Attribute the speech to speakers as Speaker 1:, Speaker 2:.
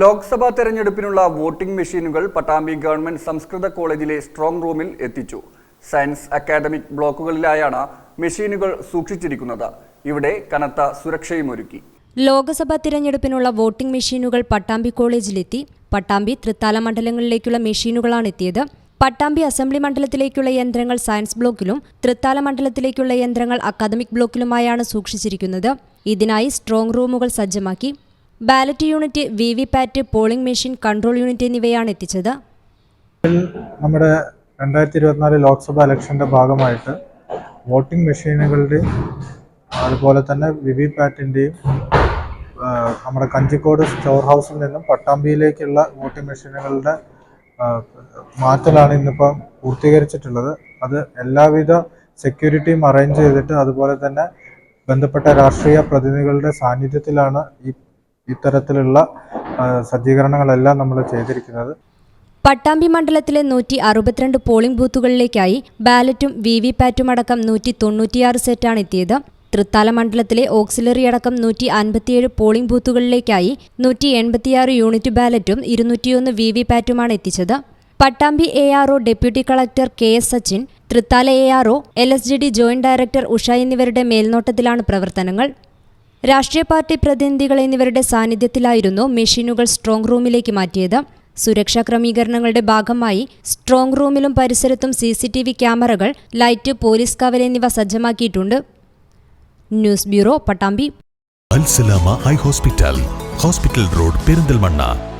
Speaker 1: ലോക്സഭാ തെരഞ്ഞെടുപ്പിനുള്ള വോട്ടിംഗ് മെഷീനുകൾ പട്ടാമ്പി ഗവൺമെന്റ് സംസ്കൃത കോളേജിലെ സ്ട്രോങ് റൂമിൽ എത്തിച്ചു. സയൻസ് അക്കാദമിക് ബ്ലോക്കുകളിലായാണ് മെഷീനുകൾ സൂക്ഷിച്ചിരിക്കുന്നത്. ഇവിടെ കനത്ത സുരക്ഷയും ഒരുക്കി.
Speaker 2: ലോക്സഭാ തിരഞ്ഞെടുപ്പിനുള്ള വോട്ടിംഗ് മെഷീനുകൾ പട്ടാമ്പി കോളേജിലെത്തി. പട്ടാമ്പി തൃത്താല മണ്ഡലങ്ങളിലേക്കുള്ള മെഷീനുകളാണ് എത്തിയത്. പട്ടാമ്പി അസംബ്ലി മണ്ഡലത്തിലേക്കുള്ള യന്ത്രങ്ങൾ സയൻസ് ബ്ലോക്കിലും തൃത്താല മണ്ഡലത്തിലേക്കുള്ള യന്ത്രങ്ങൾ അക്കാദമിക് ബ്ലോക്കിലുമായാണ് സൂക്ഷിച്ചിരിക്കുന്നത്. ഇതിനായി സ്ട്രോങ് റൂമുകൾ സജ്ജമാക്കി. Ballot unit V V PAT polling machine control unit എന്നിവയാണ് എത്തിച്ചത്.
Speaker 3: നമ്മുടെ രണ്ടായിരത്തി ഇരുപത്തിനാല് ലോക്സഭ ഇലക്ഷന്റെ ഭാഗമായിട്ട് വോട്ടിംഗ് മെഷീനുകളുടെ അതുപോലെ തന്നെ വി വി പാറ്റിന്റെയും നമ്മുടെ കഞ്ചിക്കോട് സ്റ്റോർ ഹൗസിൽ നിന്നും പട്ടാമ്പിയിലേക്കുള്ള വോട്ടിംഗ് മെഷീനുകളുടെ മാറ്റലാണ് ഇന്നിപ്പം പൂർത്തീകരിച്ചിട്ടുള്ളത്. അത് എല്ലാവിധ സെക്യൂരിറ്റിയും അറേഞ്ച് ചെയ്തിട്ട് അതുപോലെ തന്നെ ബന്ധപ്പെട്ട രാഷ്ട്രീയ പ്രതിനിധികളുടെ സാന്നിധ്യത്തിലാണ് ഈ ഇത്തരത്തിലുള്ള സജ്ജീകരണങ്ങളെല്ലാം നമ്മൾ ചെയ്തിരിക്കുന്നത്.
Speaker 2: പട്ടാമ്പി മണ്ഡലത്തിലെ നൂറ്റി അറുപത്തിരണ്ട് പോളിംഗ് ബൂത്തുകളിലേക്കായി ബാലറ്റും വി വി പാറ്റും അടക്കം നൂറ്റി തൊണ്ണൂറ്റിയാറ് സെറ്റാണ് എത്തിയത്. തൃത്താല മണ്ഡലത്തിലെ ഓക്സിലറി അടക്കം നൂറ്റി അൻപത്തിയേഴ് പോളിംഗ് ബൂത്തുകളിലേക്കായി നൂറ്റി എൺപത്തിയാറ് യൂണിറ്റ് ബാലറ്റും ഇരുന്നൂറ്റിയൊന്ന് വി വി പാറ്റുമാണ് എത്തിച്ചത്. Pattambi A R O deputy collector K S Sachin Thrithala A R O L S G D joint director Usha എന്നിവരുടെ മേൽനോട്ടത്തിലാണ് പ്രവർത്തനങ്ങൾ. രാഷ്ട്രീയ പാർട്ടി പ്രതിനിധികൾ എന്നിവരുടെ സാന്നിധ്യത്തിലായിരുന്നു മെഷീനുകൾ സ്ട്രോങ് റൂമിലേക്ക് മാറ്റിയത്. സുരക്ഷാ ക്രമീകരണങ്ങളുടെ ഭാഗമായി സ്ട്രോങ് റൂമിലും പരിസരത്തും സി സി ടി വി ക്യാമറകൾ ലൈറ്റ് പോലീസ് കവൽ എന്നിവ സജ്ജമാക്കിയിട്ടുണ്ട്. News bureau Pattambi.
Speaker 4: Eye hospital hospital road Perinthalmanna.